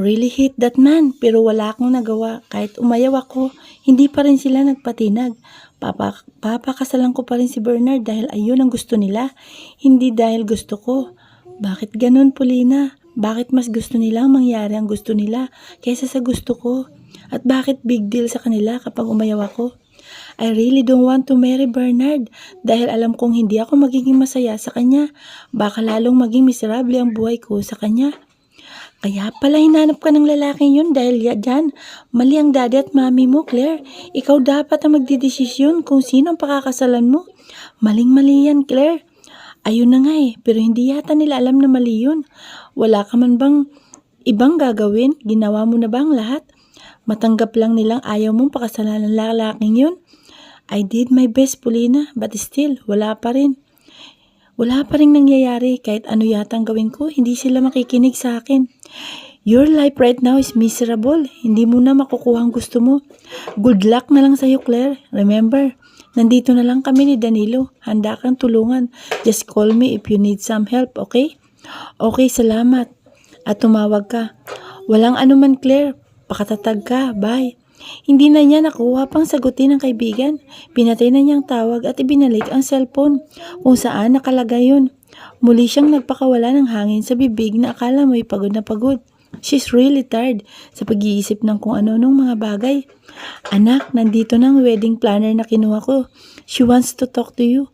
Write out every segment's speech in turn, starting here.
really hate that man, pero wala akong nagawa. Kahit umayaw ako, hindi pa rin sila nagpatinag. Papa, papakasalan ko pa rin si Bernard dahil ayun ang gusto nila, hindi dahil gusto ko. Bakit ganun, Polina? Bakit mas gusto nilang mangyari ang gusto nila kaysa sa gusto ko? At bakit big deal sa kanila kapag umayaw ako? I really don't want to marry Bernard dahil alam kong hindi ako magiging masaya sa kanya. Baka lalong maging miserable ang buhay ko sa kanya. Kaya pala hinanap ka ng lalaking yun dahil ya dyan. Mali ang daddy at mami mo, Claire. Ikaw dapat ang magdidesisyon kung sino ang pakakasalan mo. Maling-mali yan, Claire. Ayun na nga eh, pero hindi yata nila alam na mali yun. Wala ka man bang ibang gagawin? Ginawa mo na ba ang lahat? Matanggap lang nilang ayaw mong pakasalan ng lalaking yun? I did my best, Polina, but still, wala pa rin. Wala pa rin nangyayari kahit ano yata ang gawin ko, hindi sila makikinig sa akin. Your life right now is miserable. Hindi mo na makukuha ang gusto mo. Good luck na lang sa'yo, Claire. Remember, nandito na lang kami ni Danilo. Handa kang tulungan. Just call me if you need some help, okay? Okay, salamat. At tumawag ka. Walang anuman, Claire. Pakatatag ka. Bye. Hindi na niya nakuha pang sagutin ng kaibigan. Pinatay na niyang tawag at ibinalik ang cellphone kung saan nakalagay yun. Muli siyang nagpakawala ng hangin sa bibig na akala mo'y pagod na pagod. She's really tired sa pag-iisip ng kung ano-anong mga bagay. Anak, nandito na ang wedding planner na kinuha ko. She wants to talk to you.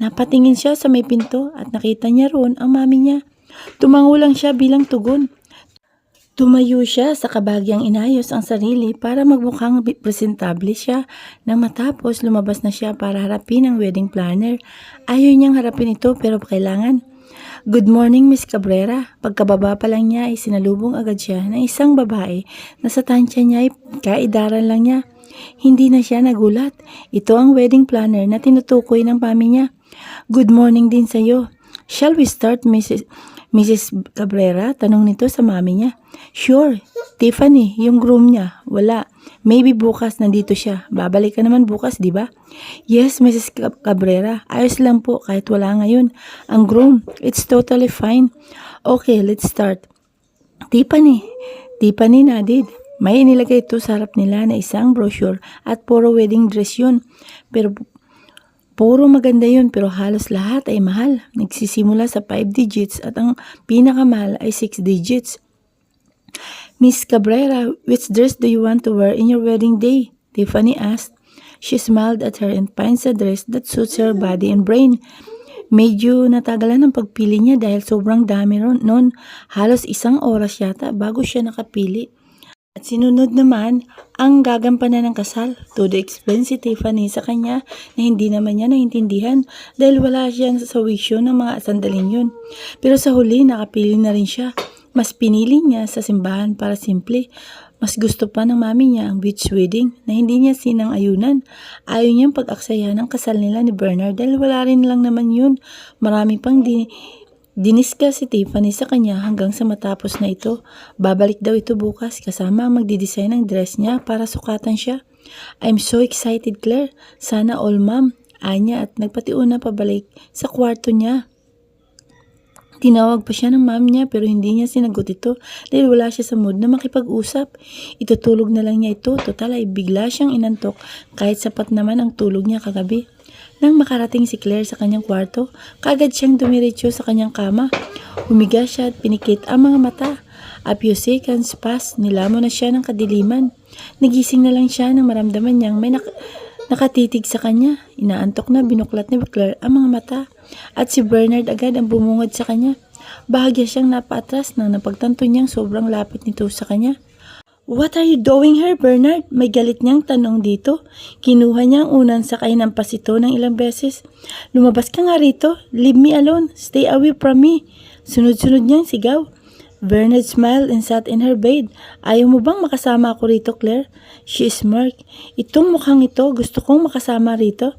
Napatingin siya sa may pinto at nakita niya roon ang mami niya. Tumango lang siya bilang tugon. Tumayo siya sa kabagyang inayos ang sarili para magmukhang presentable siya nang matapos lumabas na siya para harapin ang wedding planner. Ayaw niyang harapin ito pero kailangan. Good morning, Miss Cabrera. Pagkababa pa lang niya ay sinalubong agad siya ng isang babae na sa tansya niya ay kaidaran lang niya. Hindi na siya nagulat. Ito ang wedding planner na tinutukoy ng pami niya. Good morning din sa iyo. Shall we start, Mrs. Mrs. Cabrera? Tanong nito sa mami niya. Sure. Tiffany, yung groom niya. Wala. Maybe bukas nandito siya. Babalik ka naman bukas, di ba? Yes, Mrs. Cab- Cabrera. Ayos lang po kahit wala ngayon. Ang groom, it's totally fine. Okay, let's start. Tiffany. Tiffany Nadid. May inilagay ito sa harap nila na isang brochure at puro wedding dress yun. Pero Puro maganda yun pero halos lahat ay mahal. Nagsisimula sa 5 digits at ang pinakamahal ay 6 digits. Miss Cabrera, which dress do you want to wear in your wedding day? Tiffany asked. She smiled at her and finds a dress that suits her body and brain. Medyo natagalan ang pagpili niya dahil sobrang dami ron noon. Halos isang oras yata bago siya nakapili. At sinunod naman ang gagampanan ng kasal. Todo explain si Tiffany sa kanya na hindi naman niya naintindihan dahil wala siya sa wisyo ng mga sandaling yun. Pero sa huli nakapili na rin siya. Mas pinili niya sa simbahan para simple. Mas gusto pa ng mami niya ang beach wedding na hindi niya sinang ayunan. Ayaw niyang pag-aksaya ng kasal nila ni Bernard dahil wala rin lang naman yun. Marami pang di Diniska si Tiffany sa kanya hanggang sa matapos na ito. Babalik daw ito bukas kasama ang magdidesign ng dress niya para sukatan siya. I'm so excited Claire. Sana all ma'am. Anya at nagpatiuna pabalik sa kwarto niya. Tinawag pa siya ng ma'am niya pero hindi niya sinagot ito dahil wala siya sa mood na makipag-usap. Itutulog na lang niya ito. Total ay bigla siyang inantok kahit sapat naman ang tulog niya kagabi. Nang makarating si Claire sa kanyang kwarto, kagad siyang dumiretso sa kanyang kama. Humiga siya at pinikit ang mga mata. A few seconds pass, nilamo na siya ng kadiliman. Nagising na lang siya nang maramdaman niyang may nak- nakatitig sa kanya. Inaantok na binuklat ni Claire ang mga mata. At si Bernard agad ang bumungod sa kanya. Bahagya siyang napaatras nang napagtanto niyang sobrang lapit nito sa kanya. What are you doing here, Bernard? May galit niyang tanong dito. Kinuha niya ang unang sakay ng pasito ng ilang beses. Lumabas ka nga rito. Leave me alone. Stay away from me. Sunod-sunod niyang sigaw. Bernard smiled and sat in her bed. Ayaw mo bang makasama ako rito, Claire? She smirked. Itong mukhang ito, gusto kong makasama rito.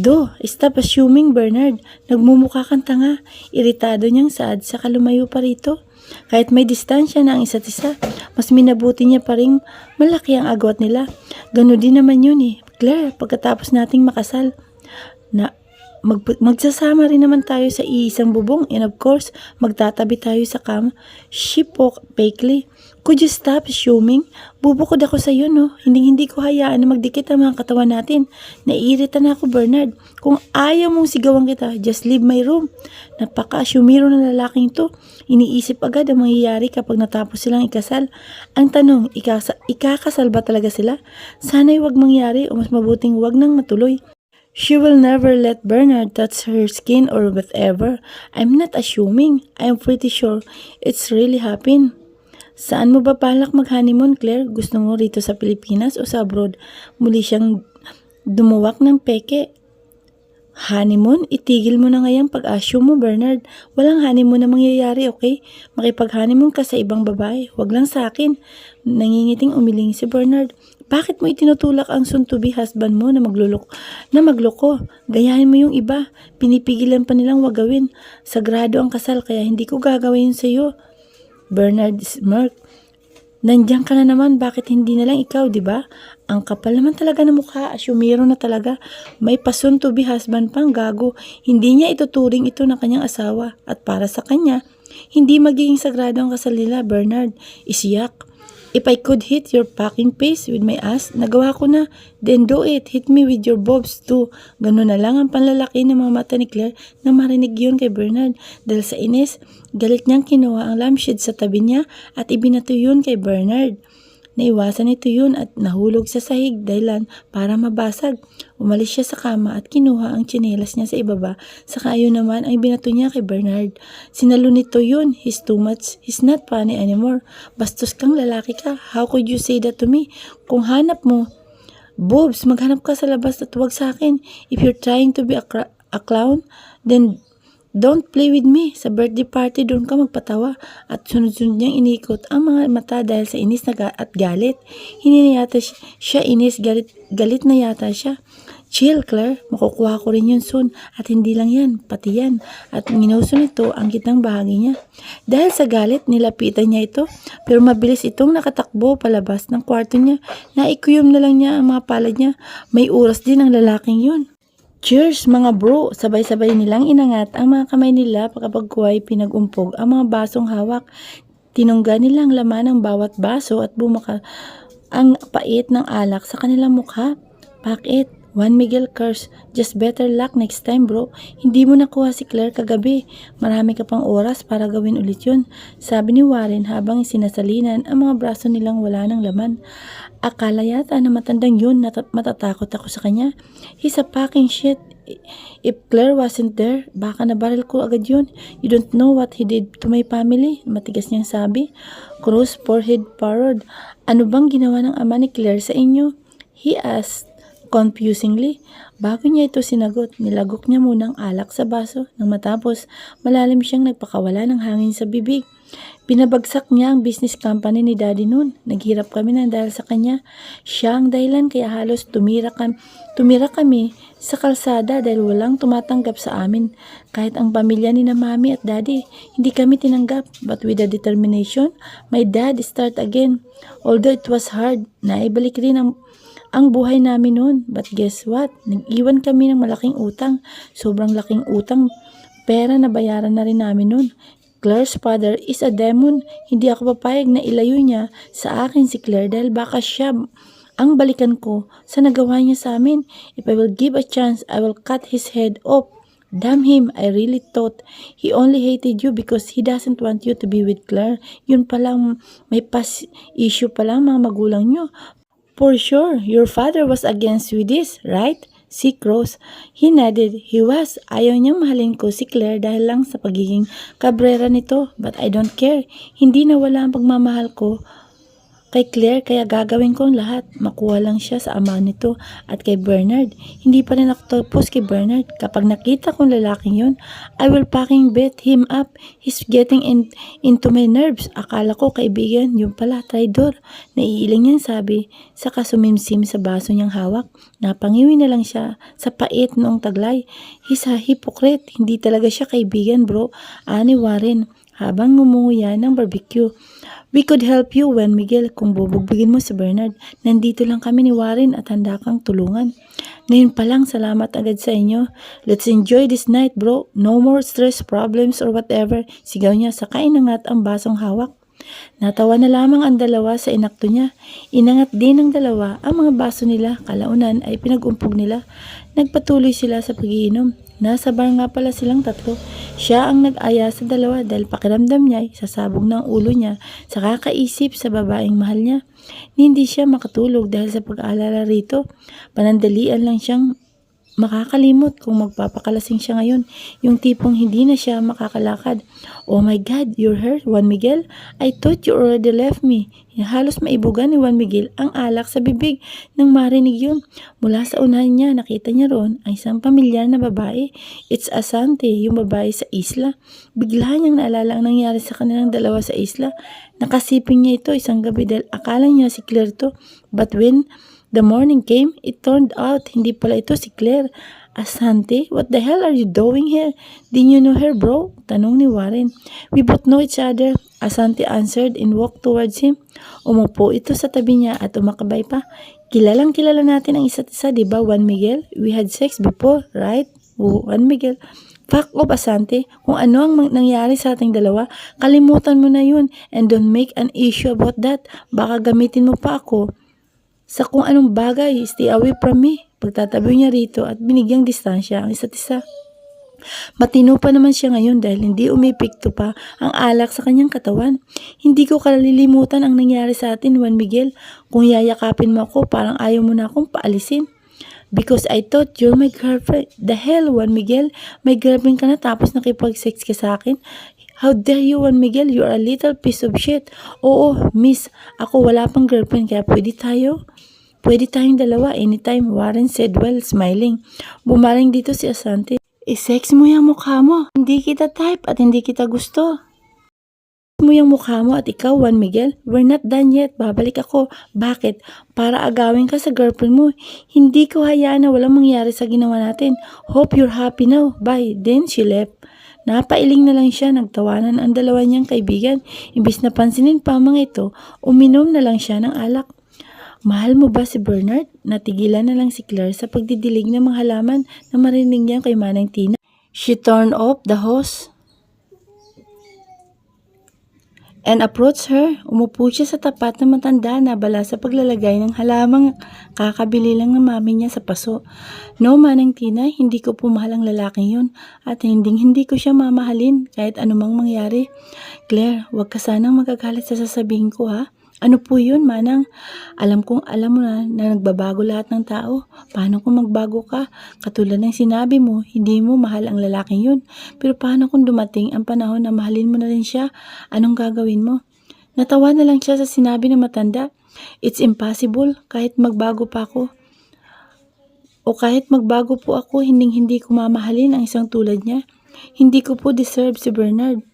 Do, stop assuming, Bernard. Nagmumukha kang tanga. Iritado niyang saad sa kalumayo pa rito. Kahit may distansya na ang isa't isa, mas minabuti niya pa rin malaki ang agwat nila. Gano'n din naman yun eh. Claire, pagkatapos nating makasal, mag, magsasama rin naman tayo sa iisang bubong and of course, magtatabi tayo sa kama. She Bakely. Could you stop assuming? Bubukod ako sa iyo, no? Hindi hindi ko hayaan na magdikit ang mga katawan natin. Naiirita na ako, Bernard. Kung ayaw mong sigawan kita, just leave my room. Napaka-assumiro ng lalaking to. Iniisip agad ang mangyayari kapag natapos silang ikasal. Ang tanong, ikasa, ikakasal ba talaga sila? Sana'y wag mangyari o mas mabuting wag nang matuloy. She will never let Bernard touch her skin or whatever. I'm not assuming. I'm pretty sure it's really happened. Saan mo ba balak mag-honeymoon, Claire? Gusto mo rito sa Pilipinas o sa abroad? Muli siyang dumuwak ng peke. Honeymoon? Itigil mo na ngayang pag-assume mo, Bernard. Walang honeymoon na mangyayari, okay? Makipag-honeymoon ka sa ibang babae. Huwag lang sa akin. Nangingiting umiling si Bernard. Bakit mo itinutulak ang soon-to-be husband mo na maglulok, na magloko? Gayahin mo yung iba. Pinipigilan pa nilang wag gawin. Sagrado ang kasal kaya hindi ko gagawin sa iyo. Bernard smirk. Nandiyan ka na naman, bakit hindi na lang ikaw, di ba? Ang kapal naman talaga ng mukha, asyumiro na talaga. May pasun to be husband pang gago. Hindi niya ituturing ito na kanyang asawa. At para sa kanya, hindi magiging sagrado ang kasal nila, Bernard. Isiyak. If I could hit your packing face with my ass, nagawa ko na. Then do it. Hit me with your bobs too. Ganun na lang ang panlalaki ng mga mata ni Claire na marinig yun kay Bernard. Dahil sa inis, galit niyang kinuha ang lampshade sa tabi niya at ibinato yun kay Bernard. Naiwasan nito yun at nahulog sa sahig dahilan para mabasag. Umalis siya sa kama at kinuha ang tsinelas niya sa ibaba. Saka yun naman ay binato niya kay Bernard. Sinalo nito yun. He's too much. He's not funny anymore. Bastos kang lalaki ka. How could you say that to me? Kung hanap mo, Boobs, maghanap ka sa labas at huwag sa akin. If you're trying to be a, a clown, then don't play with me. Sa birthday party, doon ka magpatawa. At sunod-sunod niyang inikot ang mga mata dahil sa inis na ga- at galit. Hindi na yata siya, inis, galit, galit na yata siya. Chill, Claire. Makukuha ko rin yun soon. At hindi lang yan, pati yan. At minuso nito ang kitang bahagi niya. Dahil sa galit, nilapitan niya ito. Pero mabilis itong nakatakbo palabas ng kwarto niya. Naikuyom na lang niya ang mga palad niya. May oras din ang lalaking yun. Cheers mga bro! Sabay-sabay nilang inangat ang mga kamay nila kapag kuwa'y pinagumpog ang mga basong hawak. Tinungga nila ang laman ng bawat baso at bumaka ang pait ng alak sa kanilang mukha. Bakit? Juan Miguel curse. Just better luck next time bro. Hindi mo nakuha si Claire kagabi. Marami ka pang oras para gawin ulit yun. Sabi ni Warren habang sinasalinan ang mga braso nilang wala ng laman. Akala yata na matandang yun nat- matatakot ako sa kanya. He's a packing shit. If Claire wasn't there, baka nabaril ko agad yun. You don't know what he did to my family. Matigas niyang sabi. Cross forehead parrot. Ano bang ginawa ng ama ni Claire sa inyo? He asked confusingly. Bago niya ito sinagot, nilagok niya muna ang alak sa baso. Nang matapos, malalim siyang nagpakawala ng hangin sa bibig. Pinabagsak niya ang business company ni daddy noon. Naghirap kami ng dahil sa kanya. Siya ang dahilan kaya halos tumira, kam tumira kami sa kalsada dahil walang tumatanggap sa amin. Kahit ang pamilya ni na mami at daddy, hindi kami tinanggap. But with the determination, my dad start again. Although it was hard, naibalik rin ang ang buhay namin noon. But guess what? Nag-iwan kami ng malaking utang. Sobrang laking utang. Pera na bayaran na rin namin noon. Claire's father is a demon. Hindi ako papayag na ilayo niya sa akin si Claire dahil baka siya ang balikan ko sa nagawa niya sa amin. If I will give a chance, I will cut his head off. Damn him, I really thought he only hated you because he doesn't want you to be with Claire. Yun palang may pas issue palang mga magulang niyo. For sure, your father was against with this, right? Si Cross. He nodded. He was. Ayaw niyang mahalin ko si Claire dahil lang sa pagiging kabrera nito. But I don't care. Hindi nawala ang pagmamahal ko kay Claire kaya gagawin ko ang lahat. Makuha lang siya sa ama nito at kay Bernard. Hindi pa rin ako tapos kay Bernard. Kapag nakita kong lalaking yun, I will fucking bet him up. He's getting in, into my nerves. Akala ko kaibigan, yung pala, traidor. Naiiling niyang sabi, saka sumimsim sa baso niyang hawak. Napangiwi na lang siya sa pait noong taglay. He's a hypocrite. Hindi talaga siya kaibigan bro. Ani Warren. Habang ngumunguya ng barbecue. We could help you, Juan Miguel, kung bubugbugin mo si Bernard. Nandito lang kami ni Warren at handa kang tulungan. Ngayon pa lang, salamat agad sa inyo. Let's enjoy this night, bro. No more stress, problems, or whatever. Sigaw niya, sakay inangat ang basong hawak. Natawa na lamang ang dalawa sa inakto niya. Inangat din ng dalawa ang mga baso nila. Kalaunan ay pinag-umpog nila. Nagpatuloy sila sa pagiinom. Nasa bar nga pala silang tatlo. Siya ang nag-aya sa dalawa dahil pakiramdam niya ay sasabog ng ulo niya sa kakaisip sa babaeng mahal niya. Hindi siya makatulog dahil sa pag-aalala rito. Panandalian lang siyang makakalimot kung magpapakalasing siya ngayon. Yung tipong hindi na siya makakalakad. Oh my God, you're hurt, Juan Miguel? I thought you already left me. Halos maibuga ni Juan Miguel ang alak sa bibig nang marinig yun. Mula sa unahan niya, nakita niya roon ang isang pamilyar na babae. It's Asante, yung babae sa isla. Bigla niyang naalala ang nangyari sa kanilang dalawa sa isla. Nakasiping niya ito isang gabi dahil akala niya si Claire to. But when The morning came, it turned out hindi pala ito si Claire. Asante, what the hell are you doing here? Didn't you know her, bro? Tanong ni Warren. We both know each other. Asante answered and walked towards him. Umupo ito sa tabi niya at umakabay pa. Kilalang kilala natin ang isa't isa, di ba, Juan Miguel? We had sex before, right? Juan Miguel. Fuck off, Asante. Kung ano ang nangyari sa ating dalawa, kalimutan mo na yun and don't make an issue about that. Baka gamitin mo pa ako sa kung anong bagay, stay away from me. Pagtatabi niya rito at binigyang distansya ang isa't isa. Matino pa naman siya ngayon dahil hindi umipikto pa ang alak sa kanyang katawan. Hindi ko kalilimutan ang nangyari sa atin, Juan Miguel. Kung yayakapin mo ako, parang ayaw mo na akong paalisin. Because I thought you're my girlfriend. The hell, Juan Miguel? May girlfriend ka na tapos nakipag-sex ka sa akin? How dare you, Juan Miguel? You're a little piece of shit. Oo, miss. Ako wala pang girlfriend kaya pwede tayo? Pwede tayong dalawa anytime, Warren said while smiling. Bumaling dito si Asante. I-sex mo yung mukha mo. Hindi kita type at hindi kita gusto. mo yung mukha mo at ikaw, Juan Miguel. We're not done yet. Babalik ako. Bakit? Para agawin ka sa girlfriend mo. Hindi ko hayaan na walang mangyari sa ginawa natin. Hope you're happy now. Bye. Then she left. Napailing na lang siya, nagtawanan ang dalawa niyang kaibigan. Imbis na pansinin pa mga ito, uminom na lang siya ng alak. Mahal mo ba si Bernard? Natigilan na lang si Claire sa pagdidilig ng mga halaman na marinig niya kay Manang Tina. She turned off the hose and approached her. Umupo siya sa tapat na matanda na bala sa paglalagay ng halamang kakabili lang ng mami niya sa paso. No, Manang Tina, hindi ko po mahal ang lalaking yun at hindi hindi ko siya mamahalin kahit anumang mangyari. Claire, huwag ka sanang magagalit sa sasabihin ko ha. Ano po yun, Manang? Alam kong alam mo na na nagbabago lahat ng tao. Paano kung magbago ka? Katulad ng sinabi mo, hindi mo mahal ang lalaking yun. Pero paano kung dumating ang panahon na mahalin mo na rin siya? Anong gagawin mo? Natawa na lang siya sa sinabi ng matanda. It's impossible kahit magbago pa ako. O kahit magbago po ako, hindi hindi ko mamahalin ang isang tulad niya. Hindi ko po deserve si Bernard.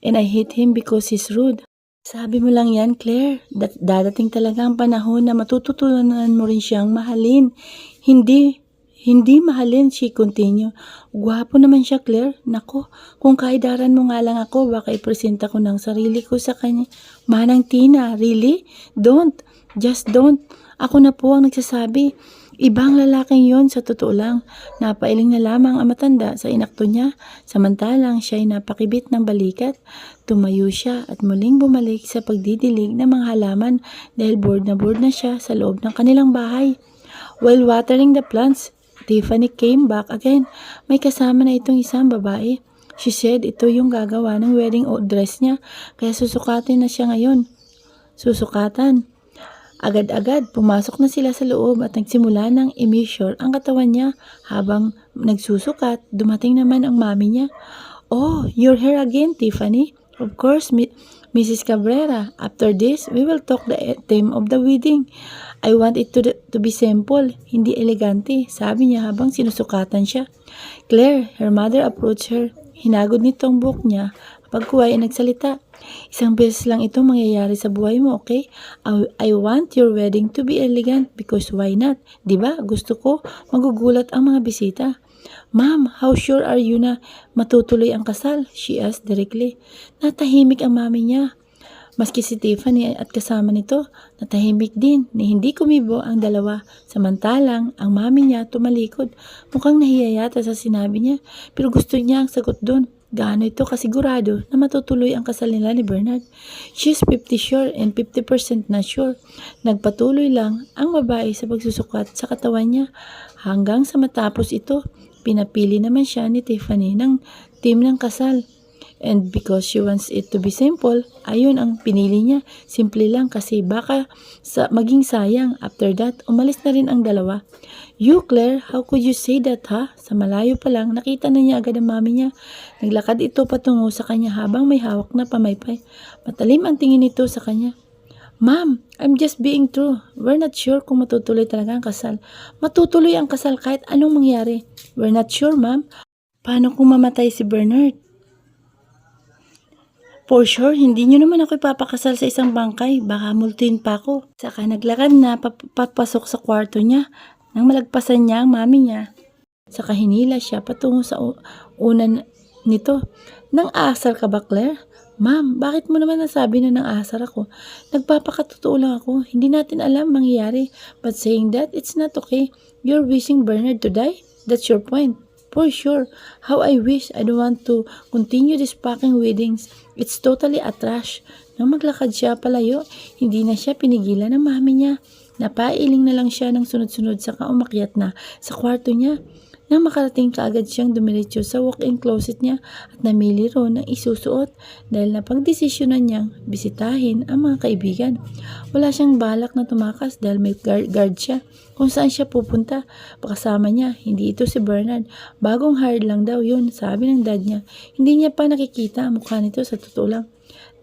And I hate him because he's rude. Sabi mo lang yan, Claire. Dat dadating talaga ang panahon na matututunan mo rin siyang mahalin. Hindi, hindi mahalin, she continue. Gwapo naman siya, Claire. Nako, kung kaidaran mo nga lang ako, baka ipresenta ko ng sarili ko sa kanya. Manang Tina, really? Don't. Just don't. Ako na po ang nagsasabi. Ibang lalaking yon sa totoo lang. Napailing na lamang ang matanda sa inakto niya. Samantalang siya ay napakibit ng balikat. Tumayo siya at muling bumalik sa pagdidilig ng mga halaman dahil bored na bored na siya sa loob ng kanilang bahay. While watering the plants, Tiffany came back again. May kasama na itong isang babae. She said ito yung gagawa ng wedding dress niya kaya susukatin na siya ngayon. Susukatan. Agad-agad, pumasok na sila sa loob at nagsimula ng i-measure ang katawan niya habang nagsusukat, dumating naman ang mami niya. Oh, you're here again, Tiffany. Of course, Mrs. Cabrera. After this, we will talk the e- theme of the wedding. I want it to, to be simple, hindi elegante, sabi niya habang sinusukatan siya. Claire, her mother approached her. Hinagod nito ang buhok niya. Pagkuhay ay nagsalita. Isang beses lang ito mangyayari sa buhay mo, okay? I, want your wedding to be elegant because why not? ba? Gusto ko magugulat ang mga bisita. Ma'am, how sure are you na matutuloy ang kasal? She asked directly. Natahimik ang mami niya. Maski si Tiffany at kasama nito, natahimik din ni hindi kumibo ang dalawa. Samantalang, ang mami niya tumalikod. Mukhang nahiya sa sinabi niya, pero gusto niya ang sagot doon. Gaano ito kasigurado na matutuloy ang kasal nila ni Bernard. She's 50 sure and 50% not sure. Nagpatuloy lang ang babae sa pagsusukat sa katawan niya hanggang sa matapos ito. Pinapili naman siya ni Tiffany ng team ng kasal. And because she wants it to be simple, ayun ang pinili niya. Simple lang kasi baka sa maging sayang. After that, umalis na rin ang dalawa. You, Claire, how could you say that, ha? Sa malayo pa lang, nakita na niya agad ang mami niya. Naglakad ito patungo sa kanya habang may hawak na pamaypay. Matalim ang tingin nito sa kanya. Ma'am, I'm just being true. We're not sure kung matutuloy talaga ang kasal. Matutuloy ang kasal kahit anong mangyari. We're not sure, ma'am. Paano kung mamatay si Bernard? For sure, hindi nyo naman ako ipapakasal sa isang bangkay. Baka multuin pa ako. Saka naglakad na pap- papasok sa kwarto niya nang malagpasan niya ang mami niya. Saka hinila siya patungo sa unan nito. Nang asar ka ba, Claire? Ma'am, bakit mo naman nasabi na nang asar ako? Nagpapakatotoo lang ako. Hindi natin alam mangyayari. But saying that, it's not okay. You're wishing Bernard to die? That's your point. For sure. How I wish I don't want to continue this fucking weddings. It's totally a trash. Nang maglakad siya palayo, hindi na siya pinigilan ng mami niya. Napailing na lang siya ng sunod-sunod saka umakyat na sa kwarto niya. Nang makarating kaagad siyang dumiretso sa walk-in closet niya at namili ron ng isusuot dahil napagdesisyonan niyang bisitahin ang mga kaibigan. Wala siyang balak na tumakas dahil may guard, guard siya kung saan siya pupunta. Pakasama niya, hindi ito si Bernard. Bagong hired lang daw yun, sabi ng dad niya. Hindi niya pa nakikita ang mukha nito sa totoo lang.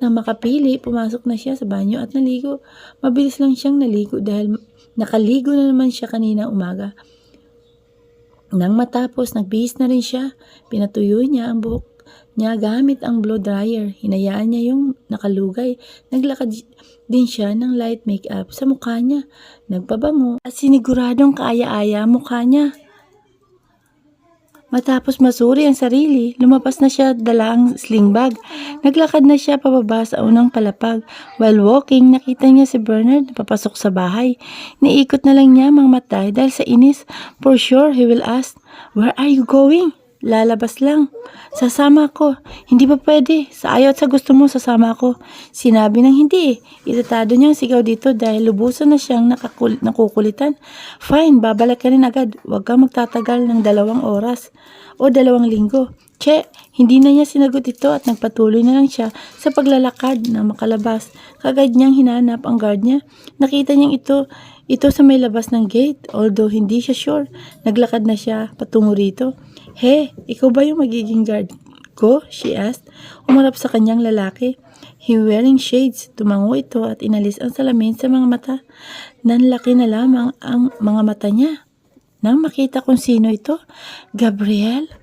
Nang makapili, pumasok na siya sa banyo at naligo. Mabilis lang siyang naligo dahil nakaligo na naman siya kanina umaga. Nang matapos, nagbihis na rin siya. Pinatuyo niya ang buhok niya gamit ang blow dryer. Hinayaan niya yung nakalugay. Naglakad din siya ng light makeup sa mukha niya. Nagpabango at siniguradong kaaya-aya mukha niya. Matapos masuri ang sarili, lumabas na siya dala ang sling bag. Naglakad na siya pababa sa unang palapag. While walking, nakita niya si Bernard na papasok sa bahay. Niikot na lang niya mga mata dahil sa inis. For sure, he will ask, Where are you going? Lalabas lang. Sasama ako. Hindi pa pwede. Sa ayaw at sa gusto mo, sasama ako. Sinabi ng hindi eh. Iritado niyang sigaw dito dahil lubusan na siyang nakakul- nakukulitan. Fine, babalik ka rin agad. Huwag kang magtatagal ng dalawang oras o dalawang linggo. Che, hindi na niya sinagot ito at nagpatuloy na lang siya sa paglalakad na makalabas. Kagad niyang hinanap ang guard niya. Nakita niyang ito, ito sa may labas ng gate. Although hindi siya sure, naglakad na siya patungo rito. He, ikaw ba yung magiging guard ko? She asked. Umarap sa kanyang lalaki. He wearing shades. Tumango ito at inalis ang salamin sa mga mata. Nanlaki na lamang ang mga mata niya. Nang makita kung sino ito, Gabriel,